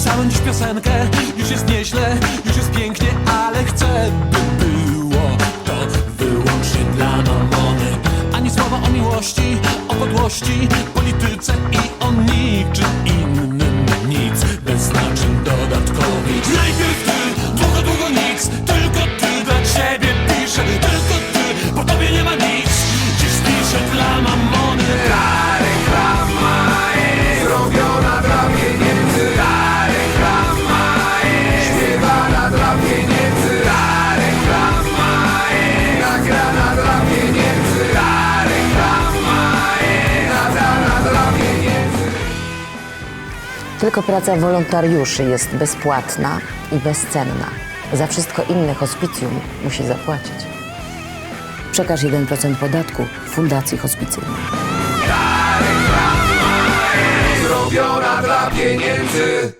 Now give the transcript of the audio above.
śpiewałem dziś piosenkę. Już jest nieźle, już jest pięknie Ale chcę, by było to wyłącznie dla mamony. Ani słowa o miłości, o podłości Polityce i o niczym Tylko praca wolontariuszy jest bezpłatna i bezcenna. Za wszystko inne hospicjum musi zapłacić. Przekaż 1% podatku Fundacji Hospicyjnej. zrobiona dla pieniędzy